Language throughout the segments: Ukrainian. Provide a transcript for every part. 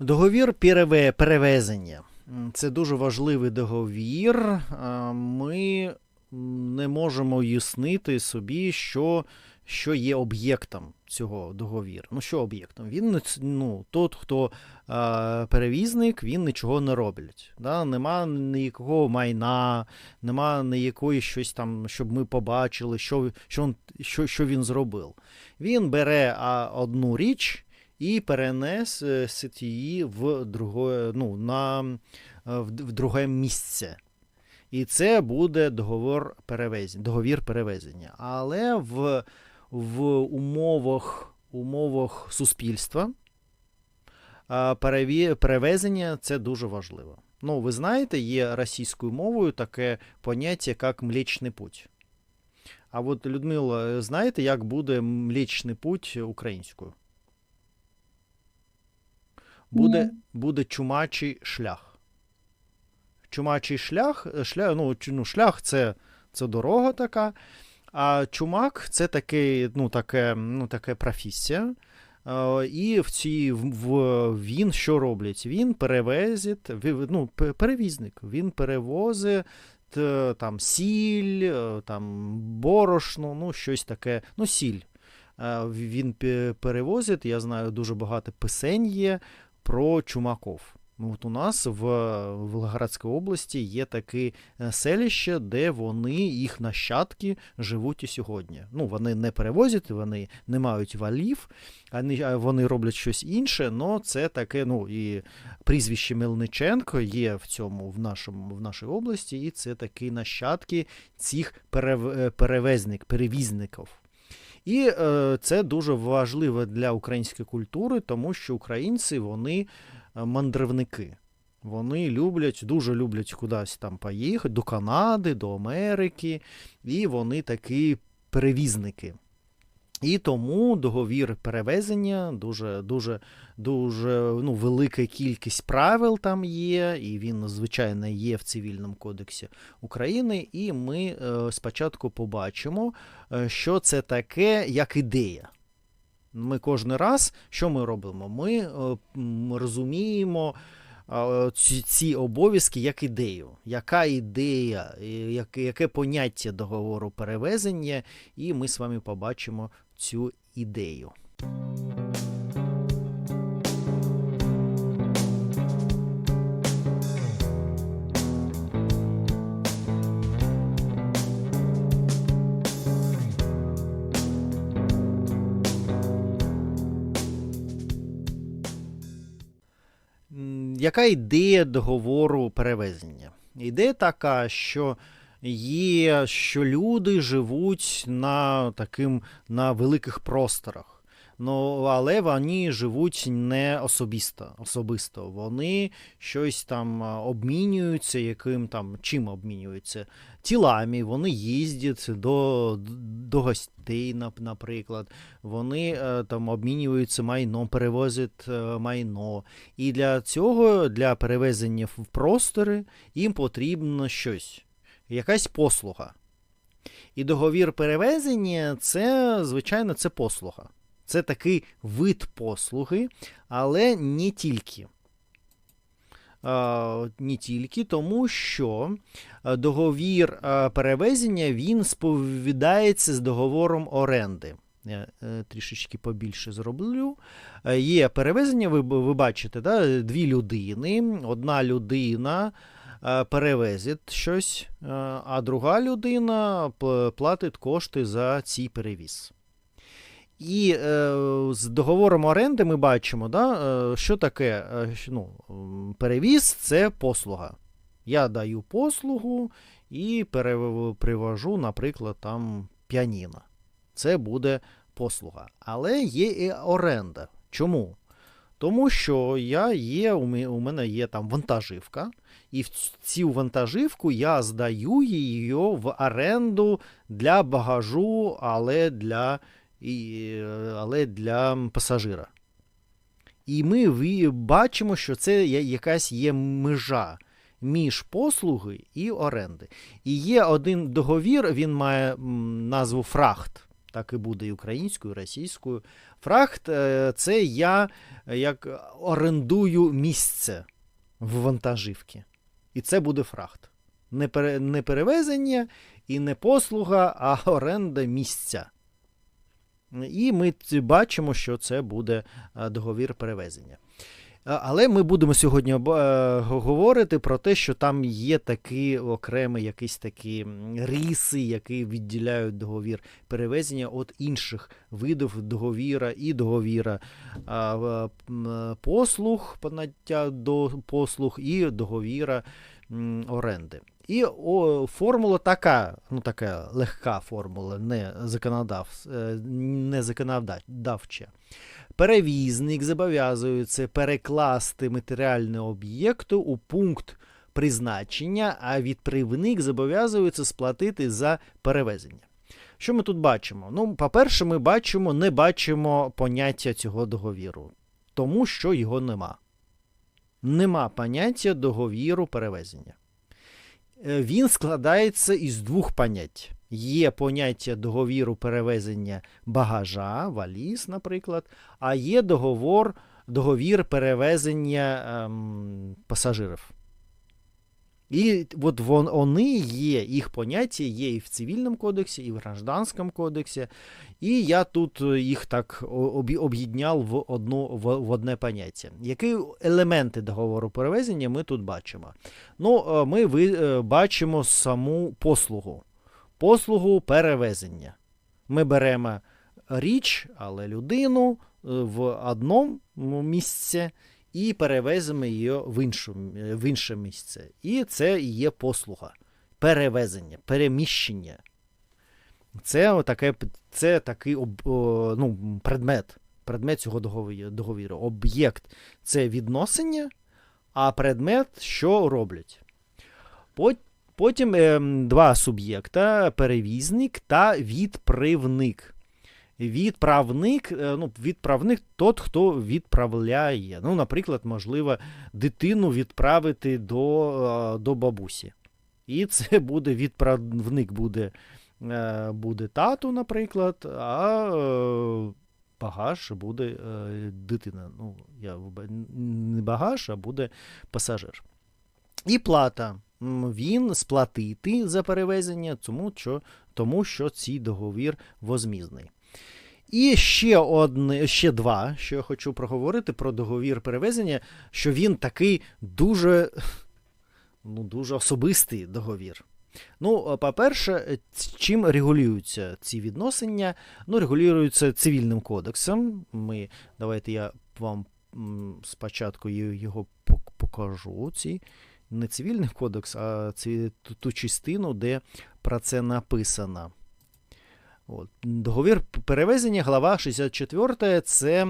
Договір перевезення. Це дуже важливий договір. Ми не можемо уяснити собі, що, що є об'єктом цього договіру. Ну, що об'єктом? Він ну, тот, хто перевізник, він нічого не робить. Да? Нема ніякого майна, нема ніякої щось там, щоб ми побачили, що, що, що, що він зробив. Він бере одну річ і перенесить її в друге, ну, на, е, в, в друге місце. І це буде договор перевезення, договір перевезення. Але в, в умовах, умовах суспільства переві, перевезення це дуже важливо. Ну, ви знаєте, є російською мовою таке поняття, як Млечний путь. А от, Людмила, знаєте, як буде Млечний путь українською? Буде, буде чумачий шлях. Чумачий шлях, е, шлях ну, ну, шлях це, це дорога така, а чумак це таке, ну, таке, ну, таке професія. Е, І в цій в, в- він що робить? Він перевезить, ну, перевізник, він перевозить там сіль, е, там борошно, ну, щось таке, ну, сіль. Е, Він перевозить, я знаю, дуже багато писень є про чумаков. Ну, От у нас в Волгоградській області є таке селище, де вони, їх нащадки, живуть і сьогодні. Ну, вони не перевозять, вони не мають валів, вони роблять щось інше, але це таке, ну, і прізвище Мельниченко є в цьому, в, нашому, в нашій області, і це такі нащадки цих е, перевезник, перевізників. І е, це дуже важливо для української культури, тому що українці вони е, мандрівники. Вони люблять, дуже люблять кудись там поїхати, до Канади, до Америки, і вони такі перевізники. І тому договір перевезення дуже, дуже, дуже ну, велика кількість правил там є, і він, звичайно, є в Цивільному кодексі України. І ми е, спочатку побачимо, е, що це таке як ідея. Ми кожен раз, що ми робимо? Ми е, розуміємо ці, ці обов'язки як ідею. Яка ідея, яке, яке поняття договору перевезення, і ми з вами побачимо цю ідею. Яка ідея договору перевезення? Ідея така, що є, що люди живуть на таким на великих просторах. Ну, але вони живуть не особисто. особисто. Вони щось там обмінюються, яким там чим обмінюються? Тілами, вони їздять до, до гостей, наприклад. Вони е, там обмінюються майном, перевозять е, майно. І для цього, для перевезення в простори, їм потрібно щось, якась послуга. І договір перевезення це, звичайно, це послуга. Це такий вид послуги, але не тільки. Не тільки тому, що договір перевезення він сповідається з договором оренди. Я е, трішечки побільше зроблю. Е, Є перевезення, ви, ви бачите, да? дві людини. Одна людина перевезить щось, е, а друга людина платить кошти за цей перевіз. І е, з договором оренди ми бачимо, да, е, що таке е, ну, перевіз це послуга. Я даю послугу і привожу, наприклад, там піаніно. Це буде послуга. Але є і оренда. Чому? Тому що я є, у мене є там вантажівка, і в цю вантажівку я здаю її в оренду для багажу, але для, і, але для пасажира. І ми бачимо, що це якась є межа між послуги і оренди. І є один договір, він має назву фрахт. Так і буде і українською, і російською. Фрахт е, це я як орендую місце в вантажівці. І це буде фрахт. Не, пере, не перевезення і не послуга, а оренда місця. І ми бачимо, що це буде договір перевезення. Але ми будемо сьогодні говорити про те, що там є такі окремі якісь такі риси, які відділяють договір перевезення від інших видів договіра і договіра послуг, поняття до послуг і договіра оренди. І о, формула така, ну така легка формула, не законодав, е, не законодавча. Перевізник зобов'язується перекласти матеріальне об'єкту у пункт призначення, а відправник зобов'язується сплатити за перевезення. Що ми тут бачимо? Ну, по-перше, ми бачимо, не бачимо поняття цього договіру, тому що його нема. Нема поняття договіру перевезення. Е, він складається із двох понять. Є поняття договіру перевезення багажа, валіз, наприклад, а є договор, договір перевезення ем, пасажирів. І от вони є, їх поняття є і в цивільному кодексі, і в гражданському кодексі. І я тут їх так об'єдняв в одну, в, одне поняття. Які елементи договору перевезення ми тут бачимо? Ну, е, Ми ви, е, бачимо саму послугу. Послугу перевезення. Ми беремо річ, але людину е, в одному місці і перевеземо її в іншу, в інше місце. І це і є послуга, перевезення, переміщення. Це таке, це такий ну, предмет предмет цього договіру. Об'єкт це відносення, а предмет що роблять. Потім е, два суб'єкта перевізник та відправник. Відправник, е, ну, відправник тот, хто відправляє. Ну, Наприклад, можливо, дитину відправити до е, до бабусі. І це буде відправник буде е, буде тату, наприклад, а багаж буде дитина. Ну, я Не багаж, а буде пасажир. І плата. Він сплатити за перевезення, тому що тому що цей договір возмізний. І ще одне, ще два, що я хочу проговорити про договір перевезення, що він такий дуже ну, дуже особистий договір. Ну, по-перше, чим регулюються ці відносини? Ну, регулюються цивільним кодексом. Ми, Давайте я вам спочатку його покажу. Ці. Не цивільний кодекс, а ту частину, де про це написано. От. Договір перевезення, глава 64, це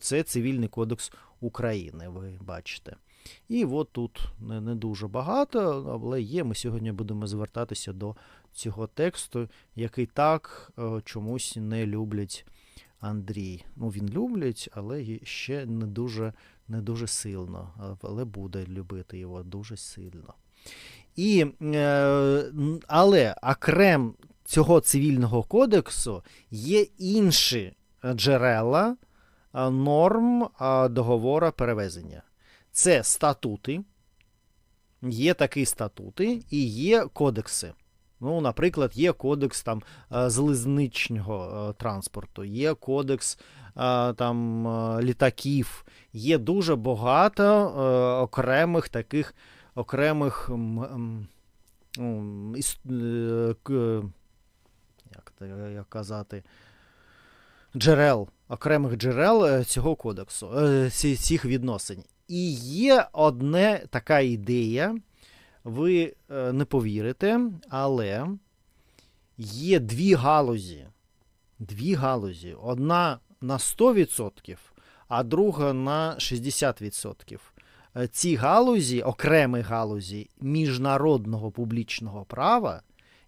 це Цивільний кодекс України, ви бачите. І от тут не, не дуже багато, але є. Ми сьогодні будемо звертатися до цього тексту, який так е, чомусь не люблять Андрій. Ну, він люблять, але ще не дуже не дуже сильно, але буде любити його дуже сильно. І, е, Але окрем цього цивільного кодексу є інші джерела норм договору перевезення. Це статути, є такі статути і є кодекси. Ну, Наприклад, є кодекс там залізничного транспорту, є кодекс там літаків, є дуже багато окремих таких окремих ну, як казати, джерел, окремих джерел е, цього кодексу, е, цих відносин. І є одна така ідея, ви е, не повірите, але є дві галузі. Дві галузі. Одна на 100%, а друга на 60%. Ці галузі, окремі галузі міжнародного публічного права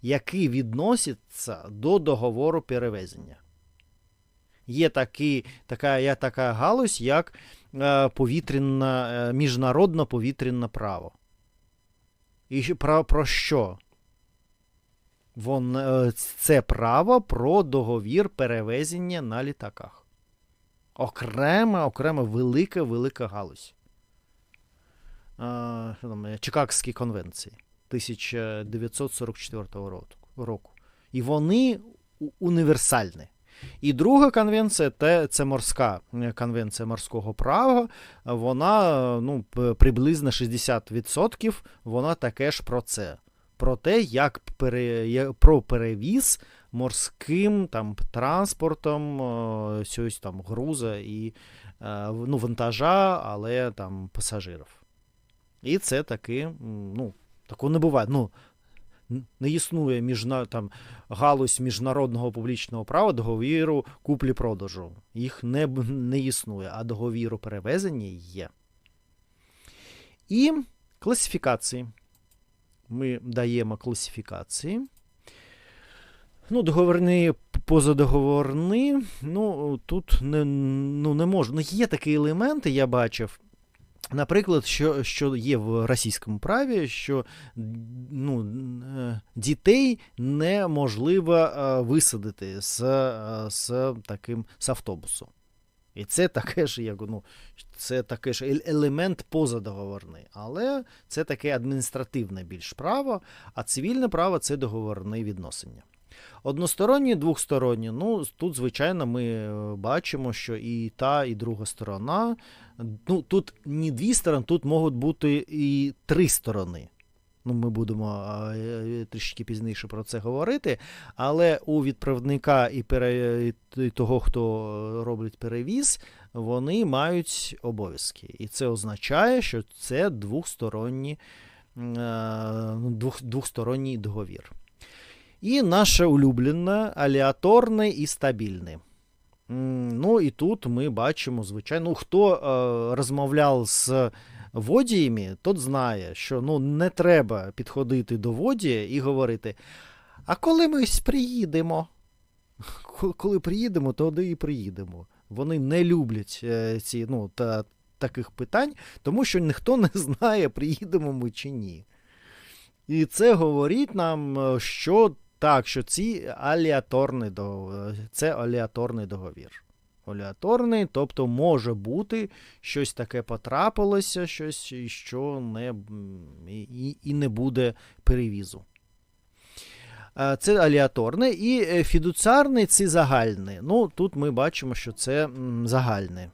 які відносяться до договору перевезення. Є такі, така є така галузь, як е, повітряна, е, міжнародне повітряне право. І про, про що? Вон, е, це право про договір перевезення на літаках. Окрема, окрема велика, велика галузь. Чикагські конвенції 1944 року. І вони універсальні. І друга конвенція те, це морська е, конвенція морського права. Вона ну, приблизно 60% вона таке ж про це. Про те, як пере, про перевіз морським там, транспортом, е, там груза і е, ну, вантажа, але там пасажирів. І це таки, ну, такого не буває. Ну, не існує міжна, там, галузь міжнародного публічного права договіру куплі-продажу. Їх не, не існує, а договіру перевезення є. І класифікації. Ми даємо класифікації. Ну, договорні, позадоговорні. Ну, тут не, ну, не можу. Ну, є такі елементи, я бачив. Наприклад, що, що є в російському праві, що ну, е, дітей неможливо е, висадити з, е, з таким з автобусу. І це таке ж, як, ну, це таке ж елемент позадоговорний. Але це таке адміністративне більш право, а цивільне право це договорне відносини. Односторонні, двохсторонні. Ну, тут, звичайно, ми е, бачимо, що і та, і друга сторона. Ну, тут не дві сторони, тут можуть бути і три сторони. Ну, ми будемо е, трішки пізніше про це говорити. Але у відправника і, пере... і того, хто робить перевіз, вони мають обов'язки. І це означає, що це двохсторонні, е, двох... договір. І наше улюблене аліаторне і стабільне. Ну і тут ми бачимо, звичайно, ну, хто е, розмовляв з водіями, тот знає, що ну, не треба підходити до водія і говорити: а коли ми приїдемо? Коли приїдемо, тоді і приїдемо. Вони не люблять е, ці, ну, та, таких питань, тому що ніхто не знає, приїдемо ми чи ні. І це говорить нам, е, що так, що ці аліаторний договір, це аліаторний договір. Оліаторний, тобто може бути щось таке потрапилося, щось, що не, і, і- не буде перевізу. Е, Це аліаторне і е, фідуціарний це загальне. Ну, тут ми бачимо, що це загальне.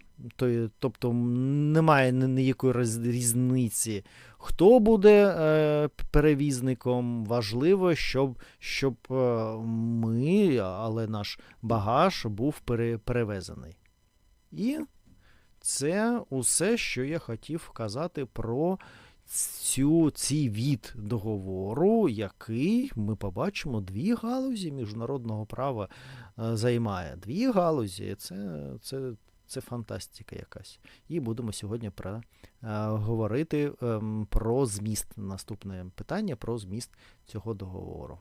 Тобто немає ніякої різниці, хто буде е, перевізником. Важливо, щоб, щоб е, ми, але наш багаж був пере, перевезений. І це усе, що я хотів вказати про цю, цей від договору, який ми побачимо дві галузі міжнародного права е, займає. Дві галузі. Це, це, це фантастика якась. І будемо сьогодні про, е, говорити е, про зміст. Наступне питання про зміст цього договору.